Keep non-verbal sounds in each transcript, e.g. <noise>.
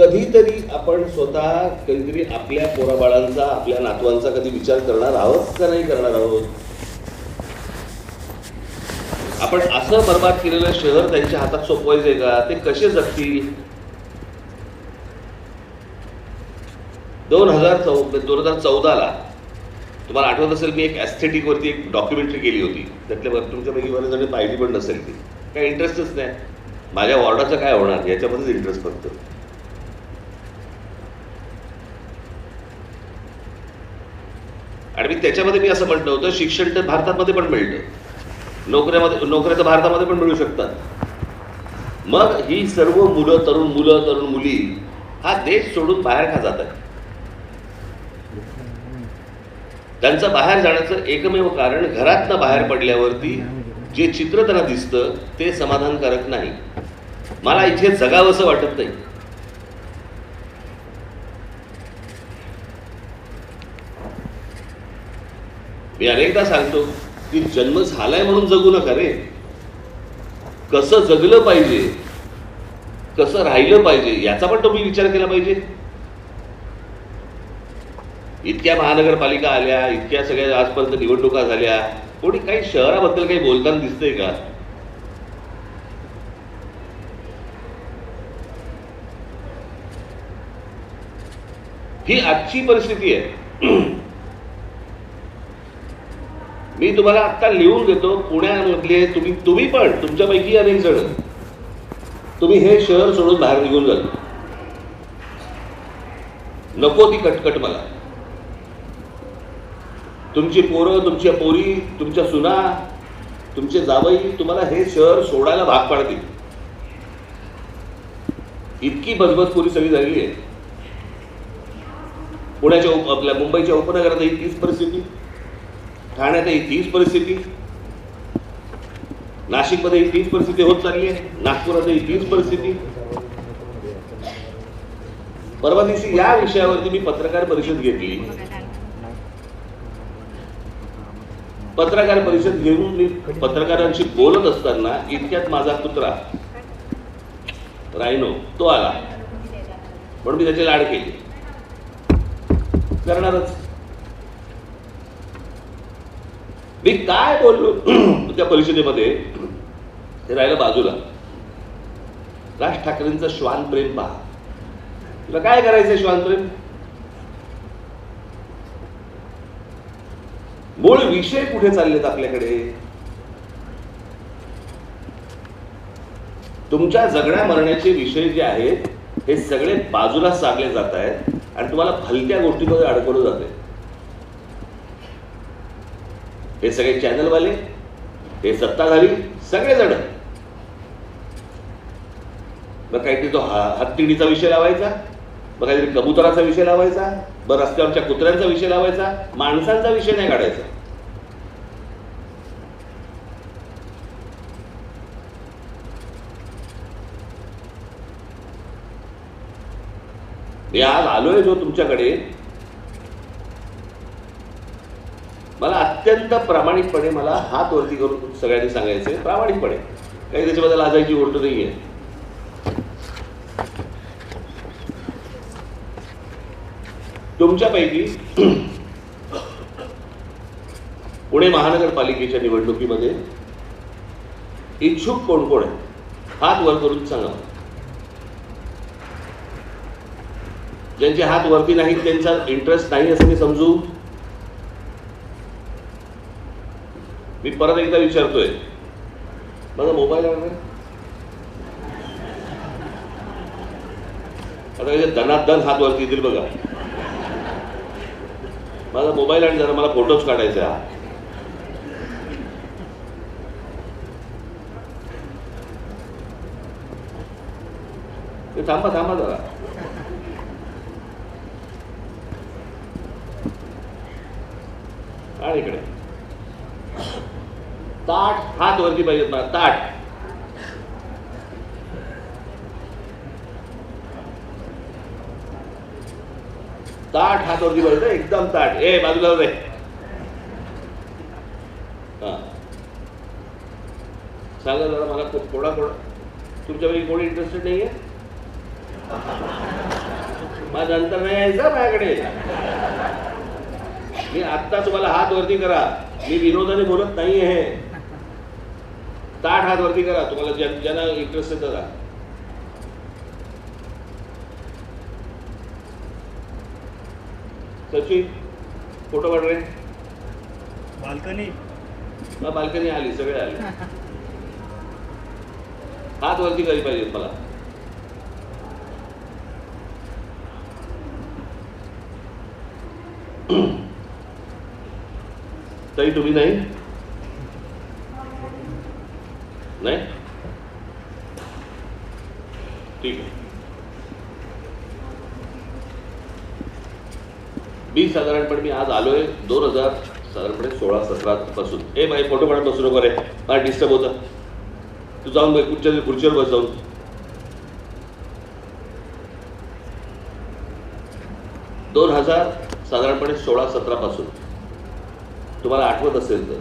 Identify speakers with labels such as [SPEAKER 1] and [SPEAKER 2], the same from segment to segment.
[SPEAKER 1] कधीतरी आपण स्वतः कधीतरी आपल्या पोराबाळांचा आपल्या नातवांचा कधी विचार करणार आहोत का नाही करणार आहोत? आपण असं बर्बाद केलेलं शहर त्यांच्या हातात सोपवायचंय का? ते कसे जगतील? दोन हजार चौ दोन हजार चौदाला तुम्हाला आठवत असेल मी एक ॲस्थेटिकवरती वरती एक डॉक्युमेंटरी केली होती. त्यातल्या तुमच्या तुमच्यापैकी बरेच जण पाहिली पण नसेल ती. काही इंटरेस्टच नाही. माझ्या वॉर्डाचं काय होणार? याच्यामध्येच इंटरेस्ट फक्त. आणि मी त्याच्यामध्ये मी असं म्हटलं होतं शिक्षण तर भारतामध्ये पण मिळतं. नोकऱ्यामध्ये नोकऱ्या तर भारतामध्ये पण मिळू शकतात. मग ही सर्व मुलं तरुण मुलं तरुण मुली हा देश सोडून बाहेर का जात आहे त्यांचं बाहेर जाण्याचं एकमेव कारण घरातनं बाहेर पडल्यावरती जे चित्र त्यांना दिसतं ते समाधानकारक नाही. मला इथे जगावंसं वाटत नाही. मी अनेकदा सांगतो की जन्म झालाय म्हणून जगू नका रे. कसं जगलं पाहिजे कसं राहिलं पाहिजे याचा पण तुम्ही विचार केला पाहिजे. इतक्या महानगरपालिका आल्या इतक्या सगळ्या आजपर्यंत निवडणुका झाल्या कोणी काही शहराबद्दल काही बोलताना दिसतंय का? ही आजची परिस्थिती आहे. मी तुम्हाला आत्ता लिहून देतो पुण्यामधले तुम्ही तुम्ही पण तुमच्यापैकी अनेक जण. तुम्ही हे शहर सोडून बाहेर निघून जाल. नको ती कटकट मला. तुमची पोरं तुमच्या पोरी तुमच्या सुना तुमचे जावई तुम्हाला हे शहर सोडायला भाग पाडतील. इतकी बजबजपुरी सगळी झालेली आहे. पुण्याच्या आपल्या मुंबईच्या उपनगरातही तीच परिस्थिती. ठाण्यातही तीच परिस्थिती. नाशिकमध्येही तीच परिस्थिती होत चालली आहे. नागपुरातही तीच परिस्थिती. परवा दिवशी या विषयावरती मी पत्रकार परिषद घेतली. पत्रकार परिषद घेऊन मी पत्रकारांशी बोलत असताना इतक्यात माझा कुत्रा रायनो तो आला. म्हणून मी त्याचे लाड केली. करणारच. मी काय बोललो? <clears throat> त्या परिषदेमध्ये हे राहिलं बाजूला. राज ठाकरेंचं श्वान प्रेम पहा. तुला काय करायचंय श्वान प्रेम? मूळ विषय कुठे चाललेत आपल्याकडे? तुमच्या जगण्या मरण्याचे विषय जे आहेत हे सगळे बाजूला सारले जात आहेत आणि तुम्हाला हलक्या गोष्टीमध्ये अडकवलं जाते हे सगळे चॅनलवाले हे सत्ताधारी सगळेजण. मग काहीतरी तो हा- हत्तीडीचा विषय लावायचा मग काहीतरी कबुतराचा विषय लावायचा मग रस्त्यावरच्या कुत्र्यांचा विषय लावायचा माणसांचा विषय नाही काढायचा. मी आज आलोय जो तुमच्याकडे मला अत्यंत प्रामाणिकपणे मला हात वरती करून सगळ्यांनी सांगायचे प्रामाणिकपणे. काही त्याच्याबद्दल लाजायची गोष्ट नाही आहे तुमच्यापैकी <clears throat> पुणे महानगरपालिकेच्या निवडणुकीमध्ये इच्छुक कोण कोण आहे हात वर करून सांगा. ज्यांचे हात वरती नाहीत त्यांचा इंटरेस्ट नाही असं मी समजू. मी परत एकदा विचारतोय. माझा मोबाईल आता कसे दनादन हात वरती येतील बघा. माझा मोबाईल आणि जरा मला फोटोज काढायचा हा थांबा थांबा जरा. आणि इकडे. ताट हात वरती पाहिजेत मला ताट. ताट हात वरती पाहिजे एकदम ताट. ए बाजूला रे हा. सांगा जरा मला कोणा कोणा तुमच्यापैकी कोणी इंटरेस्टेड नाहीये? मग नंतर नाही यायचं माझ्याकडे. मी आत्ता तुम्हाला हात वरती करा. मी विनोदाने बोलत नाही आहे ताट हात वरती करा तुम्हाला ज्या- ज्यांना इंटरेस्ट आहे त्याला. सचिन फोटो काढ रे.
[SPEAKER 2] बाल्कनी.
[SPEAKER 1] बाल्कनी आली सगळे आले. हात वरती करी पाहिजे मला. <clears throat> तरी तुम्ही नाही? नाही ठीक आहे मी साधारणपणे मी आज आलोय दोन हजार साधारणपणे सोळा सतरा पासून. ए माझे फोटो काढत बसू नको रे. मला डिस्टर्ब होतं. तू जाऊन बघ कुठच्या खुर्चीवर बस जाऊन. दोन हजार साधारणपणे सोळा सतरा पासून. तुम्हाला आठवत असेल तर.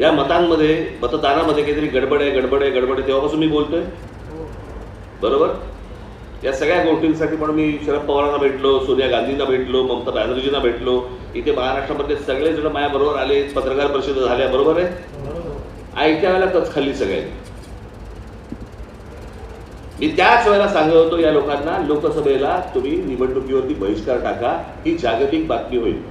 [SPEAKER 1] या मतांमध्ये मतदानामध्ये काहीतरी गडबड आहे गडबड आहे गडबड आहे तेव्हापासून मी बोलतोय. बरोबर? या सगळ्या गोष्टींसाठी पण मी शरद पवारांना भेटलो सोनिया गांधींना भेटलो ममता बॅनर्जींना भेटलो. इथे महाराष्ट्रामध्ये सगळे जण माझ्याबरोबर आले पत्रकार परिषद झाल्या बरोबर आहे?
[SPEAKER 2] बरोबर
[SPEAKER 1] आयत्या वेळेला कच खाल्ली सगळ्यांनी. मी त्याच वेळेला सांगत होतो या लोकांना लोकसभेला तुम्ही निवडणुकीवरती बहिष्कार टाका ही जागतिक बातमी होईल.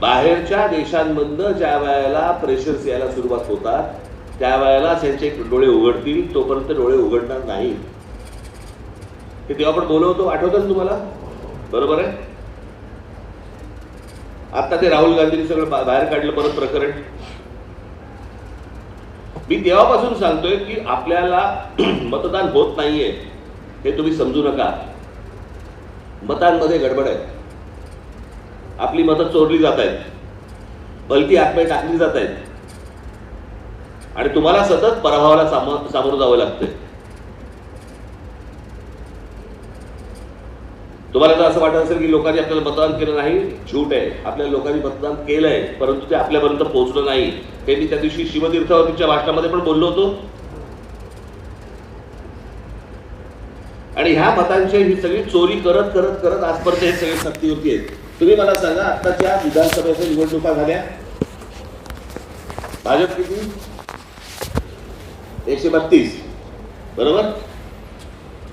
[SPEAKER 1] बाहेरच्या देशांमधनं ज्या वेळेला प्रेशर्स यायला सुरुवात होतात त्या त्यावेळेला त्यांचे डोळे उघडतील तोपर्यंत डोळे उघडणार नाही हे तेव्हा आपण बोलवतो आठवतच ना तुम्हाला? बरोबर आहे? आता ते राहुल गांधीने सगळं बा- बाहेर काढलं परत प्रकरण. मी तेव्हापासून सांगतोय की आपल्याला <clears throat> मतदान होत नाहीये हे तुम्ही समजू नका. मतांमध्ये गडबड आहे. आपली मतं चोरली जात आहेत. भलती आत्मे टाकली जात आहेत. आणि तुम्हाला सतत पराभवाला सामोरं जावं लागतंय. तुम्हाला जर असं वाटत असेल की लोकांनी आपल्याला मतदान केलं नाही झूट आहे. आपल्या लोकांनी मतदान केलंय परंतु ते आपल्यापर्यंत पोहोचलं नाही. हे मी त्या दिवशी शिवतीर्थावरतीच्या भाषणामध्ये पण बोललो होतो. आणि ह्या मतांची ही सगळी चोरी करत करत करत आजपर्यंत हे सगळे सत्तेवरती आहेत. तुम्ही मला सांगा आत्ताच्या विधानसभेच्या निवडणुका झाल्या. भाजप किती? एकशे बत्तीस. बरोबर?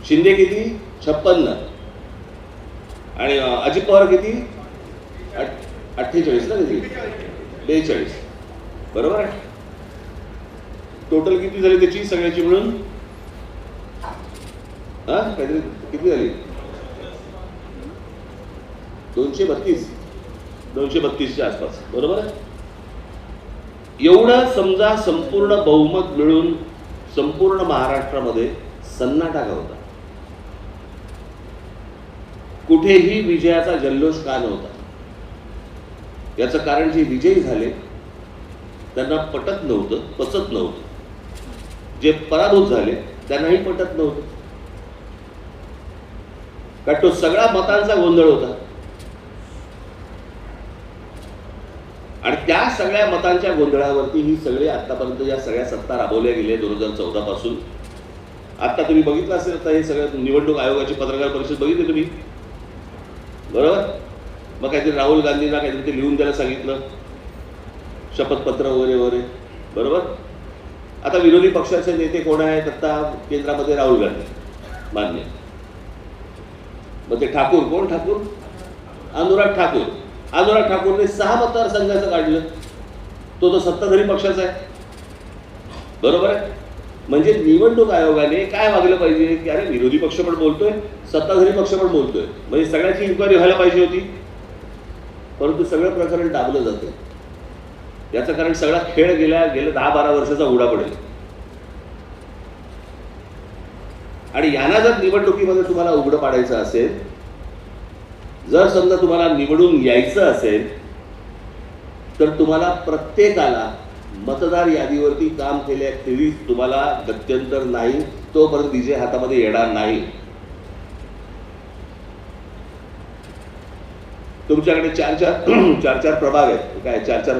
[SPEAKER 1] शिंदे किती? छप्पन्न आणि अजित पवार किती? अठ्ठेचाळीस ना किती बेचाळीस. बरोबर आहे? टोटल किती झाली त्याची सगळ्याची मिळून हा काहीतरी किती झाली? दोनशे बत्तीस. दोनशे बत्तीसच्या आसपास. बरोबर आहे? एवढं समजा संपूर्ण बहुमत मिळून संपूर्ण महाराष्ट्रामध्ये सन्नाटा होता कुठेही विजयाचा जल्लोष का नव्हता? याचं कारण जे विजयी झाले त्यांना पटत नव्हतं पचत नव्हतं. जे पराभूत झाले त्यांनाही पटत नव्हतं. कारण तो सगळा मतांचा गोंधळ होता. आणि त्या सगळ्या मतांच्या गोंधळावरती ही सगळे आतापर्यंत ज्या सगळ्या सत्ता राबवल्या गेल्या दोन हजार चौदा पासून. आता तुम्ही बघितलं असेल आता हे सगळं निवडणूक आयोगाची पत्रकार परिषद बघितली तुम्ही? बरोबर? मग काहीतरी राहुल गांधींना काहीतरी ते लिहून द्यायला सांगितलं. शपथपत्र वगैरे वगैरे. बरोबर? आता विरोधी पक्षाचे नेते कोण आहेत? आता केंद्रामध्ये राहुल गांधी. मान्य. मग ते ठाकूर कोण ठाकूर? अनुराग ठाकूर. अनुराग ठाकूरने सहा मतदारसंघाचं काढलं. तो तर सत्ताधारी पक्षाचा आहे. बरोबर आहे? म्हणजे निवडणूक आयोगाने काय वागलं पाहिजे? की अरे विरोधी पक्ष पण बोलतोय सत्ताधारी पक्ष पण बोलतोय. म्हणजे सगळ्याची इन्क्वायरी व्हायला पाहिजे होती. परंतु सगळं प्रकरण दाबलं जातं याचं कारण सगळा खेळ गेल्या गेल्या दहा बारा वर्षाचा उडा पडेल. आणि यांना जर निवडणुकीमध्ये तुम्हाला उघडं पाडायचं असेल जर समजा तुम्हाला निवडून यायचं असेल तर तुम्हाला प्रत्येकाला मतदार यादीवरती काम केल्याखेरीज तुम्हाला गत्यंतर नाही तोपर्यंत विजय हातामध्ये येणार नाही. तुमच्याकडे चार चार <clears throat> चार चार प्रभाग आहेत. काय चार चार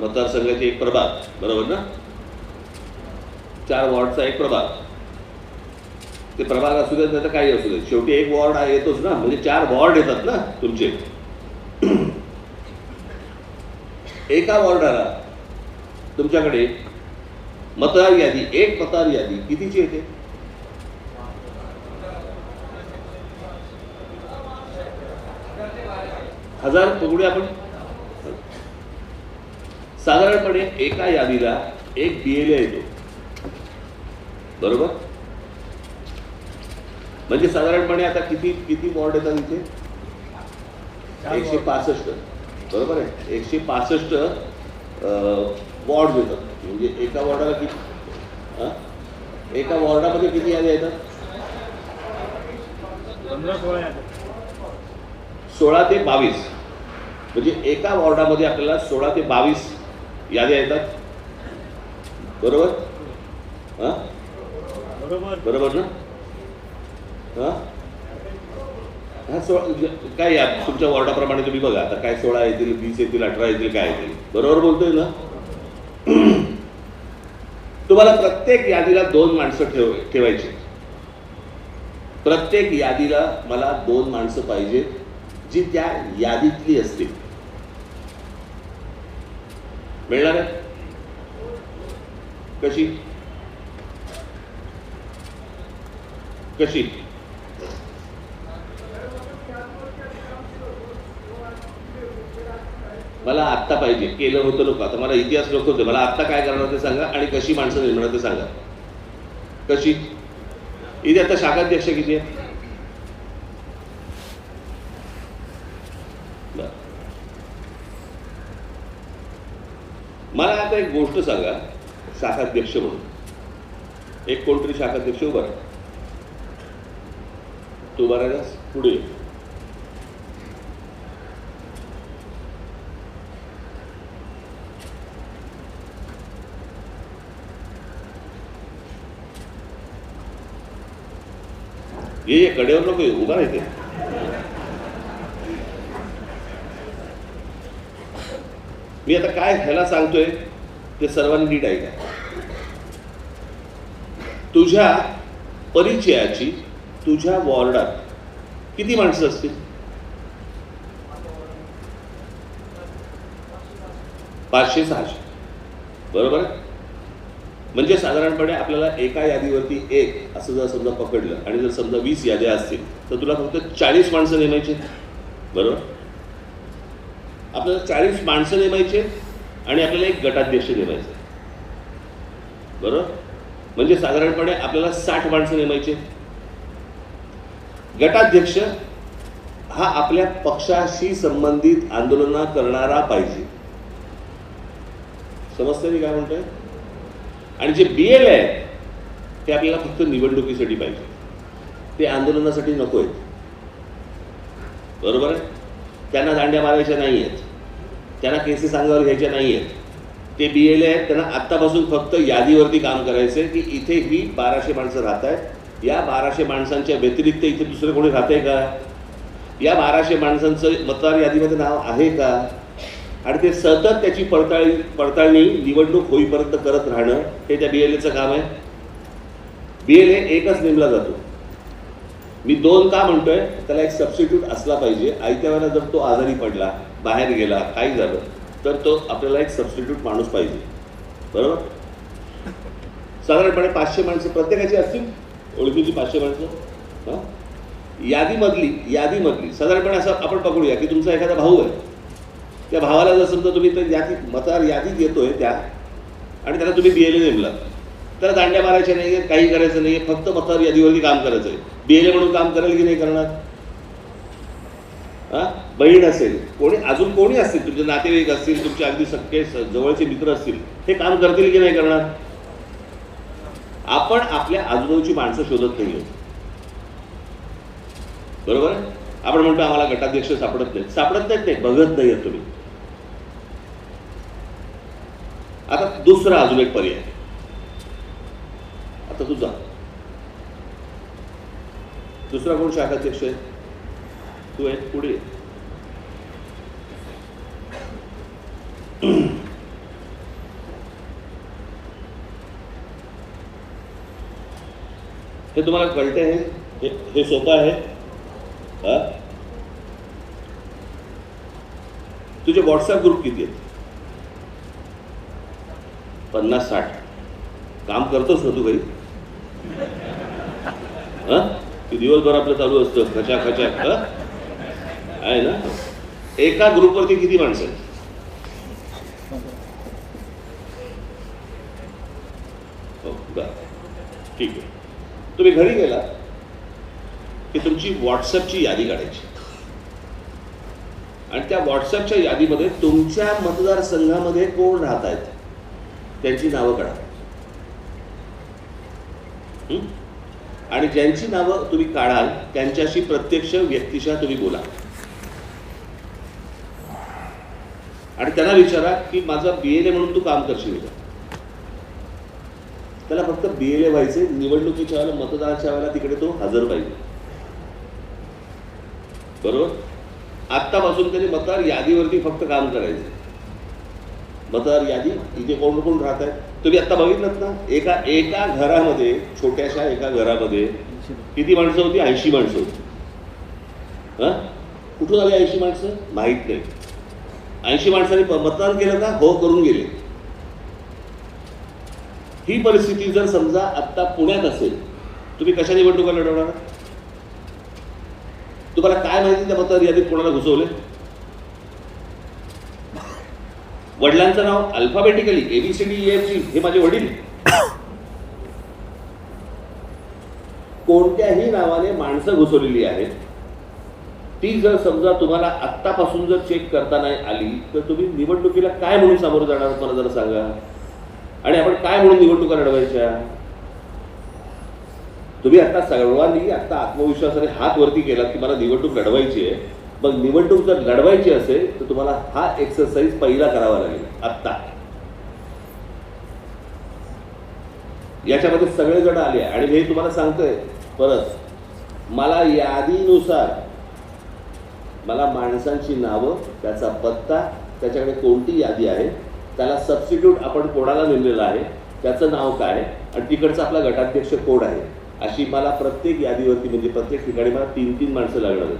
[SPEAKER 1] मतदारसंघाचे एक प्रभाग बरोबर ना? चार वॉर्डचा एक प्रभाग. ते प्रभाग असू देत नाही तर काही असू देत. शेवटी एक वॉर्ड येतोच ना. म्हणजे चार वॉर्ड येतात ना तुमचे. एका वॉर्डाला तुमच्याकडे मतदार यादी एक मतदार यादी कितीची येते? हजार पकडूया आपण. साधारणपणे एका यादीला एक बीएलए येतो. बरोबर? म्हणजे साधारणपणे आता किती किती वॉर्ड येतात इथे? एकशे पासष्ट. बरोबर आहे? एकशे पासष्ट वॉर्ड येतात. म्हणजे एका वॉर्डाला किती हा? एका वॉर्डामध्ये किती याद्या येतात?
[SPEAKER 2] सोळा
[SPEAKER 1] ते बावीस. म्हणजे एका वॉर्डामध्ये आपल्याला सोळा ते बावीस याद्या येतात. बरोबर? हा?
[SPEAKER 2] बरोबर.
[SPEAKER 1] बरोबर ना? हा? हा सोळा काय या तुमच्या वॉर्डाप्रमाणे तुम्ही बघा आता काय सोळा येतील वीस येतील अठरा येतील काय येतील. बरोबर बोलतोय ना? <clears throat> तुम्हाला प्रत्येक यादीला दोन माणसं ठेव ठेवायची. प्रत्येक यादीला मला दोन माणसं पाहिजे जी त्या यादीतली असतील. मिळणार आहे? कशी? कशी? मला आत्ता पाहिजे. केलं होतं नको आता मला इतिहास नको होतं. मला आत्ता काय करणार ते सांगा आणि कशी माणसं निर्माण ते सांगा. कशी? इथे आता शाखाध्यक्ष किती आहे मला आता एक गोष्ट सांगा. शाखाध्यक्ष म्हणून. एक कोणतरी शाखाध्यक्ष उभा राहा. तू उभा राहिलास पुढे ये. ये कडेवर नको ये, उभा राहते मी आता काय ह्याला सांगतोय ते सर्वांनी नीट ऐका तुझ्या परिचयाची तुझ्या वॉर्डात किती माणसं असतील पाचशे सहाशे बरोबर आहे? म्हणजे साधारणपणे आपल्याला एका यादीवरती एक असं जर समजा पकडलं आणि जर समजा वीस याद्या असतील तर तुला फक्त चाळीस माणसं नेमायचे. बरोबर? आपल्याला चाळीस माणसं नेमायचे आणि आपल्याला एक गटाध्यक्ष नेमायचे. बरोबर? म्हणजे साधारणपणे आपल्याला साठ माणसं नेमायचे. गटाध्यक्ष हा आपल्या पक्षाशी संबंधित आंदोलना करणारा पाहिजे. समजतं मी काय म्हणतोय? आणि जे बी एल आहे ते आपल्याला फक्त निवडणुकीसाठी पाहिजे. ते आंदोलनासाठी नको आहेत. बरोबर आहे? त्यांना दांड्या मारायच्या नाही आहेत. त्यांना केसेस अंगावर घ्यायच्या नाही आहेत. ते बी एल आहेत त्यांना आत्तापासून फक्त यादीवरती काम करायचं आहे की इथे ही बाराशे माणसं राहत आहेत या बाराशे माणसांच्या व्यतिरिक्त इथे दुसरं कोणी आहे का? या बाराशे माणसांचं मतदार यादीमध्ये नाव आहे का? आणि ते सतत त्याची पडताळी पडताळणी निवडणूक होईपर्यंत करत राहणं हे त्या बी एल एचं काम आहे. बी एल ए एकच नेमला जातो. मी दोन का म्हणतोय त्याला एक सबस्टिट्यूट असला पाहिजे. आयत्या वेळेला जर तो आजारी पडला बाहेर गेला काही झालं तर तो आपल्याला एक सबस्टिट्यूट माणूस पाहिजे. बरोबर? साधारणपणे पाचशे माणसं प्रत्येकाची असतील? ओळखीची पाचशे माणसं? हां? यादीमधली यादीमधली साधारणपणे असं आपण पकडूया की तुमचा एखादा भाऊ आहे. त्या भावाला जर समजा तुम्ही तर मतदार यादीत येतोय त्या आणि त्याला तुम्ही बीएलए नेमला त्याला दांड्या मारायच्या नाही काही करायचं नाही फक्त मतदार यादीवरती काम करायचं आहे बीएलए म्हणून काम करेल की नाही करणार? हा? बहीण असेल कोणी अजून कोणी असतील तुमचे नातेवाईक असतील तुमचे अगदी सख्खे जवळचे मित्र असतील हे काम करतील की नाही करणार? आपण आपल्या आजूबाजूची माणसं शोधत नाही बरोबर आहे? आपण म्हणतो आम्हाला गटाध्यक्ष सापडत नाहीत. सापडत नाहीत ते बघत नाही तुम्ही. आता दुसरा अजून एक पर्याय आता तू जा. दुसरा कोण शाखाध्यक्ष आहे? तू आहे पुढे हे तुम्हाला कळते हे सोपं आहे. हा? तुझे व्हॉट्सअप ग्रुप किती आहेत? पन्नास साठ. काम करतोस ना तू काही हा? दिवसभर आपलं चालू असतं खचा खचा हा? आहे ना? एका ग्रुपवरती किती माणसं आहेत? हो, ठीक आहे. तुम्ही घरी गेला? की तुमची व्हॉट्सअपची यादी काढायची. आणि त्या व्हॉट्सअपच्या यादीमध्ये तुमच्या मतदारसंघामध्ये कोण राहत आहेत त्यांची नावं काढा. आणि ज्यांची नावं तुम्ही काढाल त्यांच्याशी प्रत्यक्ष व्यक्तिशः तुम्ही बोला. आणि त्यांना विचारा की माझा बी एल ए म्हणून तू काम करशील का? त्याला फक्त बी एल ए व्हायचे निवडणुकीच्या वेळेला मतदानाच्या वेळेला तिकडे तो हजर पाहिजे. बरोबर? आत्तापासून त्यांनी मतदार यादीवरती फक्त काम करायचं. मतदार यादी इथे कोण कोण राहत आहे तुम्ही आत्ता बघितलं ना एका एका घरामध्ये छोट्याशा एका घरामध्ये किती माणसं होती? ऐंशी माणसं होती. हा? कुठून आली ऐंशी माणसं? माहीत नाही. ऐंशी माणसांनी मतदान केलं का हो करून गेले. ही परिस्थिती जर समजा आत्ता पुण्यात असेल तुम्ही कशा निवडणुका लढवणार? तुम्हाला काय माहिती त्या मतदार यादीत कोणाला घुसवले वडिलांचं नाव alphabetically A B C D F G हे माझे वडील कोणत्याही नावाने माणसं घुसवलेली आहेत. ती जर समजा तुम्हाला आत्तापासून जर चेक करता नाही आली तर तुम्ही निवडणुकीला काय म्हणून सामोरं जाणार मला जरा सांगा. आणि आपण काय म्हणून निवडणुका लढवायच्या? तुम्ही आता सर्वांनी आता आत्मविश्वासाने हात वरती केला की मला निवडणूक लढवायची आहे. मग निवडणूक जर लढवायची असेल तर तुम्हाला हा एक्सरसाइज पहिला करावा लागेल. आत्ता. याच्यामध्ये सगळेजण आले आणि हे तुम्हाला सांगतोय परत मला यादीनुसार मला माणसांची नावं त्याचा पत्ता त्याच्याकडे कोणती यादी आहे त्याला सबस्टिट्यूट आपण कोणाला नेमलेलं आहे त्याचं नाव काय आणि तिकडचा आपला गटाध्यक्ष कोण आहे? अशी मला प्रत्येक यादीवरती म्हणजे प्रत्येक ठिकाणी मला तीन तीन माणसं लागणार आहेत.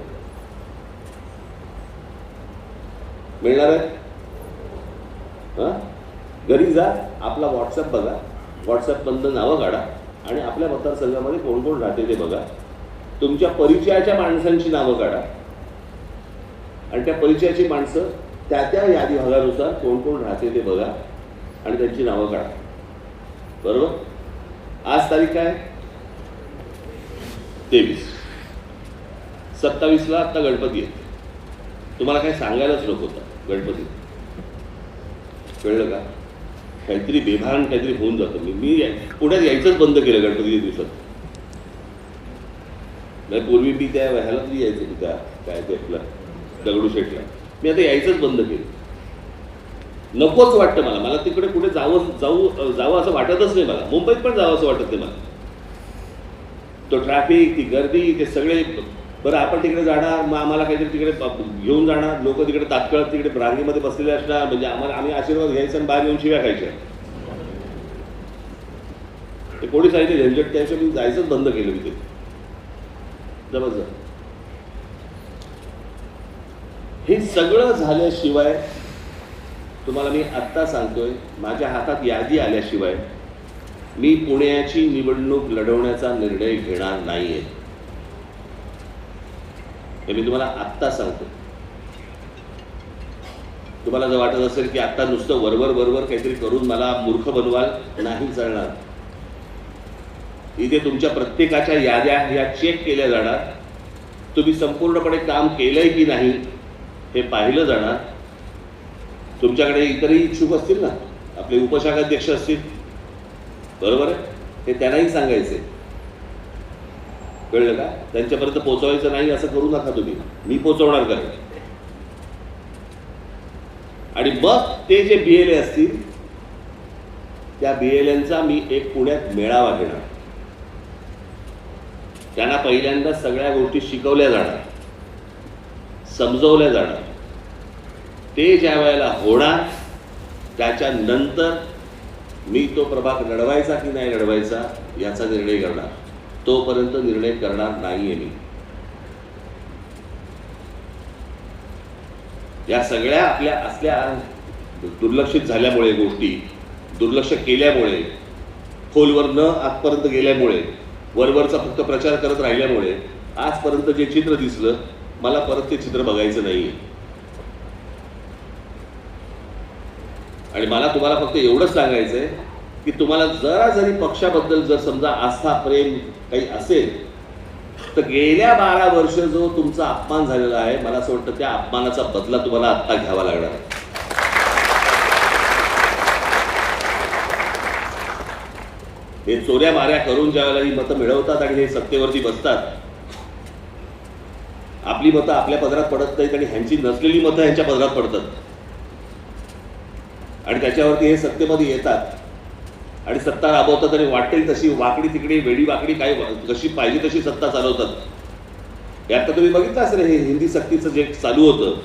[SPEAKER 1] मिळणार आहे घरी जा आपला व्हॉट्सअप बघा. व्हॉट्सअपमधलं नावं काढा आणि आपल्या मतदारसंघामध्ये कोण कोण राहते ते बघा. तुमच्या परिचयाच्या माणसांची नावं काढा. आणि त्या परिचयाची माणसं त्या त्या यादी भागानुसार कोण कोण राहते ते बघा आणि त्यांची नावं काढा. बरोबर? आज तारीख काय? तेवीस. सत्तावीसला आता गणपती येते तुम्हाला काही सांगायलाच नको होता गणपती. कळलं का? काहीतरी बेभान काहीतरी होऊन जातं. मी मी पुण्यात यायचंच बंद केलं गणपतीच्या दिवसात. नाही पूर्वी मी त्या ह्याला तरी यायचं की त्या काय ते आपलं दगडूशेठला मी आता यायचंच बंद केलं. नकोच वाटतं मला. मला तिकडे कुठे जावं जाऊ जावं असं वाटतच नाही मला. मुंबईत पण जावं असं वाटत नाही मला. तो ट्रॅफिक ती गर्दी ते सगळे बरं आपण तिकडे जाणार मग आम्हाला काहीतरी तिकडे घेऊन जाणार. लोक तिकडे तात्काळ तिकडे रांगेमध्ये बसलेले असणार. म्हणजे आम्हाला आम्ही आशीर्वाद घ्यायचा आणि बाहेर येऊन शिव्या खायच्या. ते कोणी सांगितलं झंझट त्याशिवाय मी जायचंच बंद केलं मी ते. जबरदस्त. हे सगळं झाल्याशिवाय तुम्हाला मी आत्ता सांगतोय माझ्या हातात यादी आल्याशिवाय मी पुण्याची निवडणूक लढवण्याचा निर्णय घेणार नाहीये. हे मी तुम्हाला आत्ता सांगतो. तुम्हाला जर वाटत असेल की आत्ता नुसतं वरवर वरवर काहीतरी करून मला मूर्ख बनवाल नाही चालणार इथे तुमच्या प्रत्येकाच्या याद्या ह्या चेक केल्या जाणार. तुम्ही संपूर्णपणे काम केलंय की नाही हे पाहिलं जाणार. तुमच्याकडे इतरही इच्छुक असतील ना आपले उपशाखाध्यक्ष असतील बरोबर आहे? हे त्यांनाही सांगायचे कळलं का? त्यांच्यापर्यंत पोहोचवायचं नाही असं करू नका तुम्ही. मी पोचवणार का आणि मग ते जे बी एल ए असतील त्या बी एल एनचा मी एक पुण्यात मेळावा घेणार. त्यांना पहिल्यांदा सगळ्या गोष्टी शिकवल्या जाणार. समजवल्या जाणार. ते ज्या वेळेला होणार त्याच्यानंतर मी तो प्रभाग लढवायचा की नाही लढवायचा याचा निर्णय करणार. तोपर्यंत निर्णय करणार नाहीये मी. या सगळ्या आपल्या असल्या दुर्लक्षित झाल्यामुळे गोष्टी दुर्लक्ष केल्यामुळे खोलवर न आजपर्यंत गेल्यामुळे वरवरचा फक्त प्रचार करत राहिल्यामुळे आजपर्यंत जे चित्र दिसलं मला परत ते चित्र बघायचं नाहीये. आणि मला तुम्हाला फक्त एवढंच सांगायचंय की तुम्हाला जरा जरी पक्षाबद्दल जर समजा आस्था प्रेम काही असेल तर गेल्या बारा वर्ष जो तुमचा अपमान झालेला आहे मला असं वाटतं त्या अपमानाचा बदला तुम्हाला आत्ता घ्यावा लागणार आहे. हे चोऱ्या माऱ्या करून ज्यावेळेला ही मतं मिळवतात आणि हे सत्तेवरती बसतात आपली मतं आपल्या पदरात पडत नाहीत आणि ह्यांची नसलेली मतं ह्यांच्या पदरात पडतात. आणि त्याच्यावरती हे सत्तेमध्ये येतात. आणि सत्ता राबवतात आणि वाटेल तशी वाकडी तिकडी वेडी वाकडी काय कशी पाहिजे तशी सत्ता चालवतात. हे आता तुम्ही बघितलं असेल हे हिंदी सक्तीचं जे चालू होतं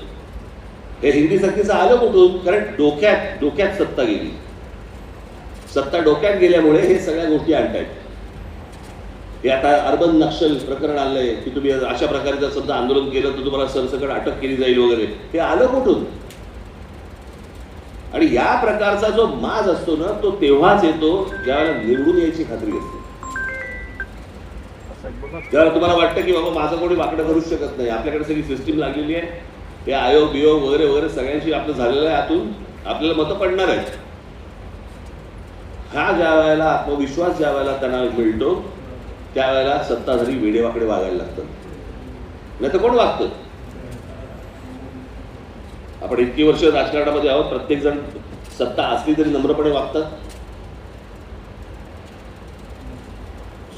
[SPEAKER 1] हे हिंदी सक्तीचं आलं कुठून? कारण डोक्यात डोक्यात सत्ता गेली. सत्ता डोक्यात गेल्यामुळे हे सगळ्या गोष्टी आणतायत. हे आता अर्बन नक्षल प्रकरण आलंय की तुम्ही अशा प्रकारे जर समजा आंदोलन केलं तर तुम्हाला सरसकट अटक केली जाईल वगैरे. हे आलं कुठून? आणि या प्रकारचा जो माज असतो ना तो तेव्हाच येतो ज्यावेळेला निवडून यायची खात्री असते. ज्यावेळेला तुम्हाला वाटतं की बाबा माझं कोणी वाकडं करूच शकत नाही आपल्याकडे सगळी सिस्टीम लागलेली आहे. हे आयोग बियोग वगैरे वगैरे सगळ्यांशी आपलं झालेलं आहे आतून आपल्याला मतं पडणार आहेत. हा ज्या वेळेला आत्मविश्वास ज्या वेळेला त्यांना मिळतो त्यावेळेला सत्ताधारी वेडेवाकडे वागायला लागतात. नाही तर कोण वागतं? आपण इतकी वर्ष राजकारणामध्ये आहोत प्रत्येक जण सत्ता असली तरी नम्रपणे वागतात.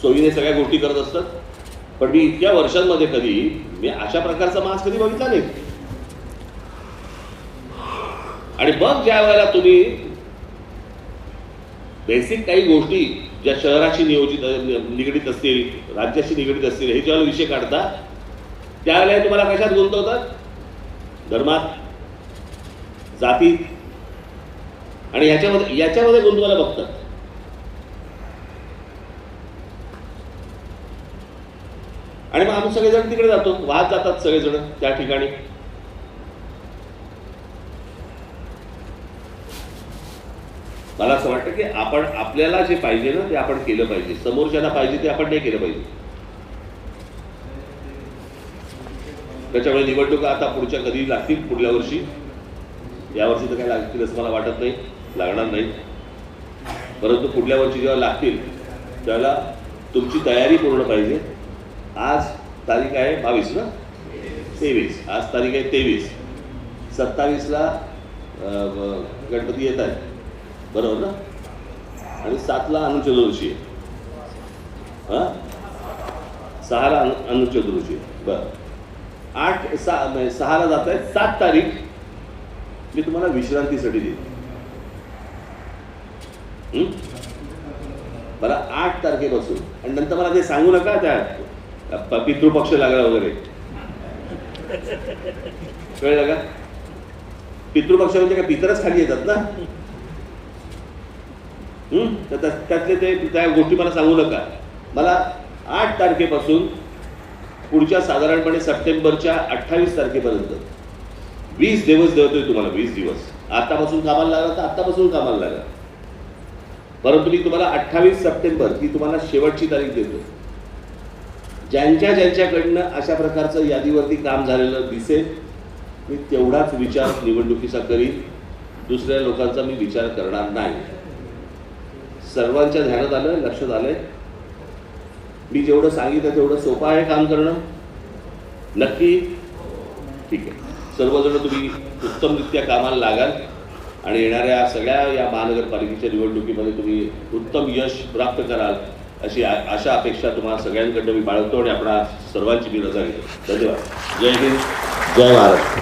[SPEAKER 1] सोयीने सगळ्या गोष्टी करत असतात. पण मी इतक्या वर्षांमध्ये कधी मी अशा प्रकारचा मास कधी बघितला नाही. आणि मग ज्या वेळेला तुम्ही बेसिक काही गोष्टी ज्या शहराशी नियोजित निगडीत असतील राज्याशी निगडीत असतील हे ज्यावेळेला विषय काढता त्यावेळेला तुम्हाला कशात गुंतवतात? धर्मात? जाती. आणि याच्यामध्ये याच्यामध्ये गुंतवायला बघतात आणि मग आम्ही सगळेजण तिकडे जातो. वाहत जातात सगळेजण त्या ठिकाणी. मला असं वाटतं की आपण आपल्याला जे पाहिजे ना ते आपण केलं पाहिजे. समोरच्याला पाहिजे ते आपण नाही केलं पाहिजे. त्याच्यामुळे निवडणुका आता पुढच्या कधी लागतील? पुढल्या वर्षी. यावर्षी तर काही लागतील असं मला वाटत नाही. लागणार नाही. परंतु पुढल्या वर्षी जेव्हा लागतील त्यावेळेला तुमची तयारी पूर्ण पाहिजे. आज तारीख आहे बावीस ना? तेवीस. आज तारीख आहे तेवीस. सत्तावीसला गणपती येत आहेत. बरोबर ना? आणि सातला अनुचतुर्दशी आहे. हां? सहाला अनु अनुचतुर्दशी आहे. बरं. आठ सहा सहाला जात आहेत. सात तारीख. मी तुम्हाला विश्रांतीसाठी देईन. मला आठ तारखेपासून आणि नंतर मला ते सांगू नका त्या पितृपक्ष लागला वगैरे. कळलं का? पितृपक्ष म्हणजे काय? पितरच खाली येतात ना? तर त्यातले ते त्या गोष्टी मला सांगू नका. मला आठ तारखेपासून पुढच्या साधारणपणे सप्टेंबरच्या अठ्ठावीस तारखेपर्यंत वीस दिवस देतोय तुम्हाला वीस दिवस. आतापासून कामाला लागला तर आत्तापासून कामाला लागला. परंतु मी तुम्हाला अठ्ठावीस सप्टेंबर ही तुम्हाला शेवटची तारीख देतो ज्यांच्या ज्यांच्याकडनं अशा प्रकारचं यादीवरती काम झालेलं दिसेल मी तेवढाच विचार निवडणुकीचा करीन. दुसऱ्या लोकांचा मी विचार करणार नाही. सर्वांच्या ध्यानात आलं लक्षात आलंय. मी जेवढं सांगितलं तेवढं सोपं आहे काम करणं. नक्की? ठीक आहे. सर्वजण तुम्ही उत्तमरित्या कामाला लागाल आणि येणाऱ्या सगळ्या या महानगरपालिकेच्या निवडणुकीमध्ये तुम्ही उत्तम यश प्राप्त कराल अशी आ- आशा अपेक्षा तुम्हाला सगळ्यांकडनं मी बाळगतो आणि आपणा सर्वांची मी रजा घेतो. धन्यवाद. जय हिंद. जय भारत.